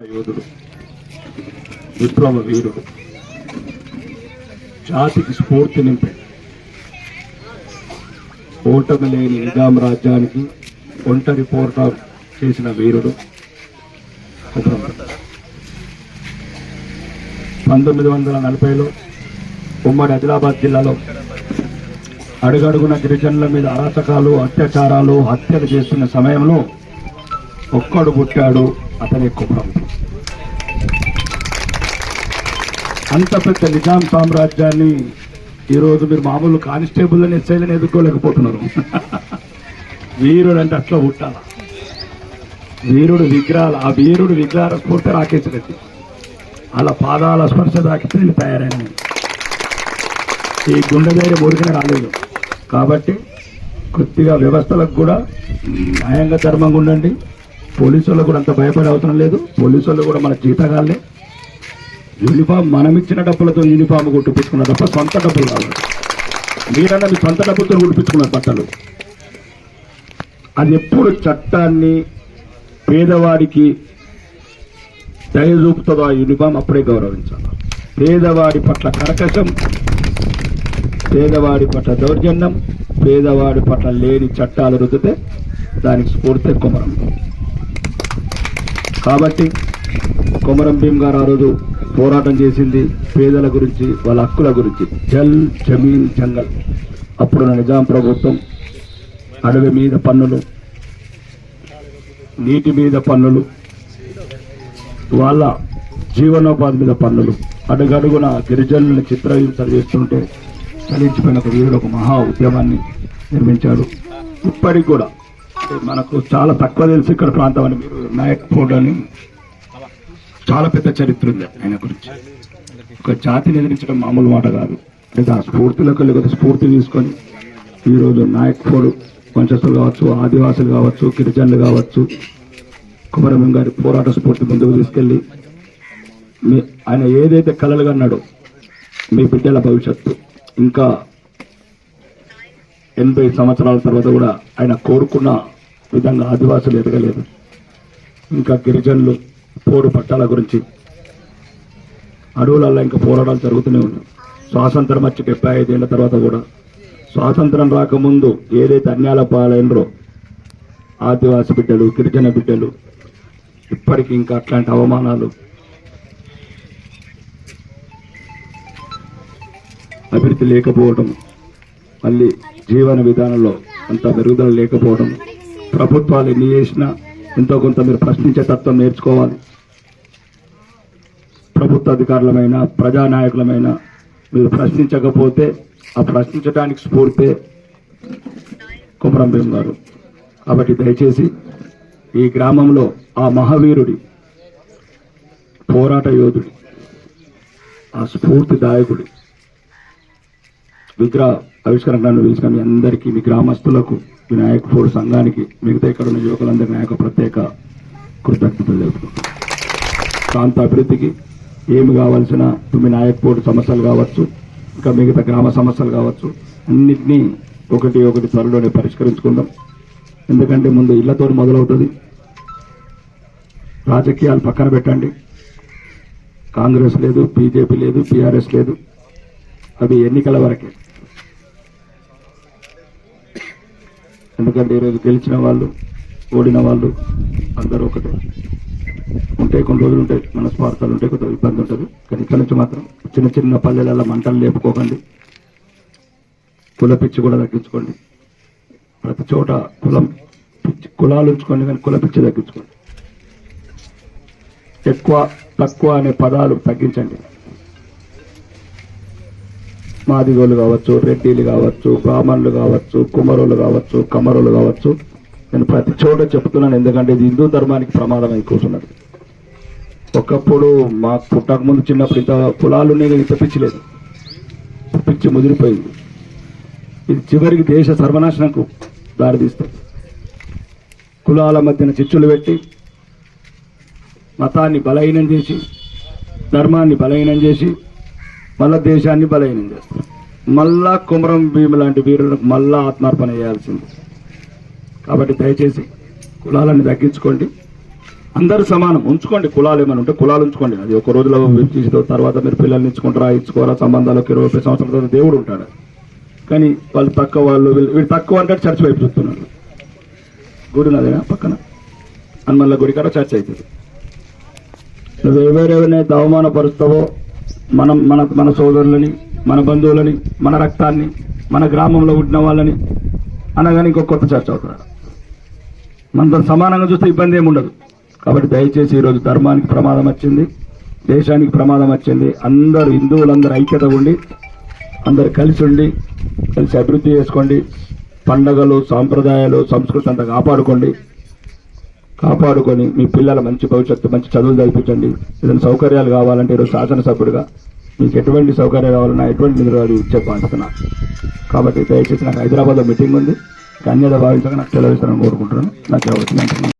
యోధుడు విప్లవ వీరుడు జాతికి స్ఫూర్తి నింపాడు ఓటమి లేని నిజాం రాజ్యానికి ఒంటరి పోరాటం చేసిన వీరుడు పంతొమ్మిది వందల నలభైలో ఉమ్మడి ఆదిలాబాద్ జిల్లాలో అడుగడుగున గిరిజనుల మీద అరాచకాలు అత్యాచారాలు హత్యలు చేస్తున్న సమయంలో ఒక్కడు పుట్టాడు అతని కుమరం అంత పెద్ద నిజాం సామ్రాజ్యాన్ని ఈరోజు మీరు మామూలు కానిస్టేబుల్ అని శైలిని ఎదుర్కోలేకపోతున్నారు. వీరుడు అంటే అట్లా పుట్టాల. వీరుడు విగ్రహాలు ఆ వీరుడు విగ్రహాల స్ఫూర్తి రాకేష్ రెడ్డి అలా పాదాల స్పర్శ దాకితే వీళ్ళు తయారైన. ఈ గుండె ధైర్యం ఊరికనే రాలేదు. కాబట్టి కొద్దిగా వ్యవస్థలకు కూడా న్యాయంగా ధర్మంగా ఉండండి. పోలీసు కూడా అంత భయపడే అవసరం లేదు. పోలీసు వాళ్ళు కూడా మన జీతగాళ్ళే. యూనిఫామ్ మనం ఇచ్చిన డబ్బులతో యూనిఫామ్ కుట్టిపించుకున్న తప్ప సొంత డబ్బులు కావాలి మీరన్నా మీ సొంత డబ్బులతో కుట్టిపించుకున్నారు బట్టలు. అది ఎప్పుడు చట్టాన్ని పేదవాడికి దయ చూపుతుందో ఆ యూనిఫామ్ అప్పుడే గౌరవించాలి. పేదవాడి పట్ల కర్కశం పేదవాడి పట్ల దౌర్జన్యం పేదవాడి పట్ల లేని చట్టాలు రుద్దితే దానికి స్ఫూర్తి కొమరం. కాబట్టి కొమరం భీం గారు ఆ రోజు పోరాటం చేసింది పేదల గురించి వాళ్ళ హక్కుల గురించి. జల్ జమీన్ జంగల్. అప్పుడున్న నిజాం ప్రభుత్వం అడవి మీద పన్నులు నీటి మీద పన్నులు వాళ్ళ జీవనోపాధి మీద పన్నులు. అడుగడుగున గిరిజనులను చిత్రహింసలు చేస్తుంటే చలించిపోయిన ఒక వీరుడు ఒక మహా ఉద్యమాన్ని నిర్మించాడు. ఇప్పటికి కూడా మనకు చాలా తక్కువ తెలుసు ఇక్కడ ప్రాంతం అని మీరు నాయక్ ఫోర్డ్ అని చాలా పెద్ద చరిత్ర ఉంది ఆయన గురించి. ఒక జాతిని ఎదిరించడం మామూలు మాట కాదు. లేదా ఆ స్ఫూర్తిలోకి లేకపోతే స్ఫూర్తి తీసుకొని ఈరోజు నాయక్ ఫోర్డ్ వంశస్థులు కావచ్చు ఆదివాసులు కావచ్చు గిరిజనులు కావచ్చు కుమరం గారి పోరాట స్ఫూర్తి ముందుకు తీసుకెళ్ళి మీ ఆయన ఏదైతే కలలుగా అన్నాడో మీ బిడ్డల భవిష్యత్తు. ఇంకా ఎనభై సంవత్సరాల తర్వాత కూడా ఆయన కోరుకున్న విధంగా ఆదివాసులు ఎదగలేదు. ఇంకా గిరిజనులు పోడు పట్టాల గురించి. అడవులలో ఇంకా పోరాటాలు జరుగుతూనే ఉన్నాయి. స్వాతంత్రం వచ్చి డెబ్బై ఐదేళ్ళ తర్వాత కూడా. స్వాతంత్రం రాకముందు ఏదైతే అన్యాల పాలైనరో ఆదివాసి బిడ్డలు గిరిజన బిడ్డలు ఇప్పటికి ఇంకా అట్లాంటి అవమానాలు. అభివృద్ధి లేకపోవడం మళ్ళీ జీవన విధానంలో అంత మెరుగుదల లేకపోవడం ప్రభుత్వాలు ఎన్ని చేసినా ఎంతో కొంత మీరు ప్రశ్నించే తత్వం నేర్చుకోవాలి. ప్రభుత్వ అధికారులమైన ప్రజానాయకులమైన మీరు ప్రశ్నించకపోతే ఆ ప్రశ్నించడానికి స్ఫూర్తే కుమరం గారు. కాబట్టి దయచేసి ఈ గ్రామంలో ఆ మహావీరుడి పోరాట యోధుడి ఆ స్ఫూర్తిదాయకుడి విగ్రహ ఆవిష్కరణను పిలిచిన మీ అందరికీ మీ గ్రామస్తులకు మీ నాయక ఫోర్ సంఘానికి మిగతా ఇక్కడ ఉన్న యువకులందరి నాయక ప్రత్యేక కృతజ్ఞతలు తెలుపుతున్నాను ప్రాంత అభివృద్ధికి ఏమి కావాల్సిన తుమ్మి నాయక్ సమస్యలు కావచ్చు ఇంకా మిగతా గ్రామ సమస్యలు కావచ్చు అన్నిటినీ ఒకటి ఒకటి త్వరలోనే పరిష్కరించుకుందాం. ఎందుకంటే ముందు ఇళ్ళతో మొదలవుతుంది. రాజకీయాలు పక్కన పెట్టండి. కాంగ్రెస్ లేదు బీజేపీ లేదు పీఆర్ఎస్ లేదు. అవి ఎన్నికల వరకే. ఎందుకంటే ఈరోజు గెలిచిన వాళ్ళు ఓడిన వాళ్ళు అందరూ ఒకటే. ఉంటాయి కొన్ని రోజులు ఉంటాయి మన స్వార్థాలు ఉంటాయి కొంత ఇబ్బంది ఉంటుంది. కానీ ఇక్కడ నుంచి మాత్రం చిన్న చిన్న పల్లెలలో మంటలు లేపుకోకండి. కుల పిచ్చి కూడా తగ్గించుకోండి. ప్రతి చోట కులం పిచ్చి కులాలు ఉంచుకోండి కానీ కుల పిచ్చి తగ్గించుకోండి. ఎక్కువ తక్కువ అనే పదాలు తగ్గించండి. మాదిగోళ్ళు కావచ్చు రెడ్డిలు కావచ్చు బ్రాహ్మణులు కావచ్చు కుమరులు కావచ్చు కమరులు కావచ్చు. నేను ప్రతి చోట చెప్తున్నాను ఎందుకంటే ఇది హిందూ ధర్మానికి ప్రమాదం అయి కూర్చున్నది ఒకప్పుడు మాకు పుట్టక ముందు చిన్నప్పుడు ఇంత కులాలు ఉన్నాయి కానీ ఇంత పిచ్చి లేదు. పిచ్చి ముదిరిపోయింది. ఇది చివరికి దేశ సర్వనాశనంకు దారితీస్తుంది కులాల మధ్యన చిచ్చులు పెట్టి మతాన్ని బలహీనం చేసి ధర్మాన్ని బలహీనం చేసి మళ్ళా దేశాన్ని బలహీనం చేస్తారు. మళ్ళా కుమరం భీము లాంటి వీరులకు మళ్ళా ఆత్మార్పణ చేయాల్సింది. కాబట్టి దయచేసి కులాలను తగ్గించుకోండి. అందరు సమానం. ఉంచుకోండి. కులాలు ఏమైనా ఉంటే కులాలు ఉంచుకోండి. అది ఒక రోజులో విభజించిన తర్వాత మీరు పిల్లల్ని ఇచ్చుకుంటారా ఇచ్చుకోరా సంబంధాలకు ఇరవై ముప్పై సంవత్సరాల తర్వాత దేవుడు ఉంటాడు. కానీ వాళ్ళు తక్కువ వాళ్ళు వీళ్ళు తక్కువ అంటే చర్చ్ వైపు చూస్తున్నారు. గుడి నదేనా పక్కన. హనుమల్ల గుడి కాడ చర్చ్ అవుతుంది. నువ్వు ఎవరెవరినైతే అవమానపరుస్తావో మనం మన మన సోదరులని మన బంధువులని మన రక్తాన్ని మన గ్రామంలో పుట్టిన వాళ్ళని అనగానే ఇంకొక కొత్త చర్చ అవుతారు. మనతో సమానంగా చూస్తే ఇబ్బంది ఏమి ఉండదు. కాబట్టి దయచేసి ఈరోజు ధర్మానికి ప్రమాదం వచ్చింది దేశానికి ప్రమాదం వచ్చింది. అందరూ హిందువులందరూ ఐక్యత ఉండి అందరు కలిసి ఉండి కలిసి అభివృద్ధి చేసుకోండి. పండగలు సాంప్రదాయాలు సంస్కృతి అంతా కాపాడుకోండి. కాపాడుకొని మీ పిల్లల మంచి భవిష్యత్తు మంచి చదువులు చదివించండి. ఏదైనా సౌకర్యాలు కావాలంటే ఈరోజు శాసనసభ్యుడిగా మీకు ఎటువంటి సౌకర్యాలు కావాలన్నా ఎటువంటి నిధులు ఇచ్చే బాధ్యత కాబట్టి దయచేసి నాకు హైదరాబాద్లో మీటింగ్ ఉంది. కన్యద భావించగా నాకు సెలవు ఇస్తానని కోరుకుంటున్నాను. నాకు అవసరం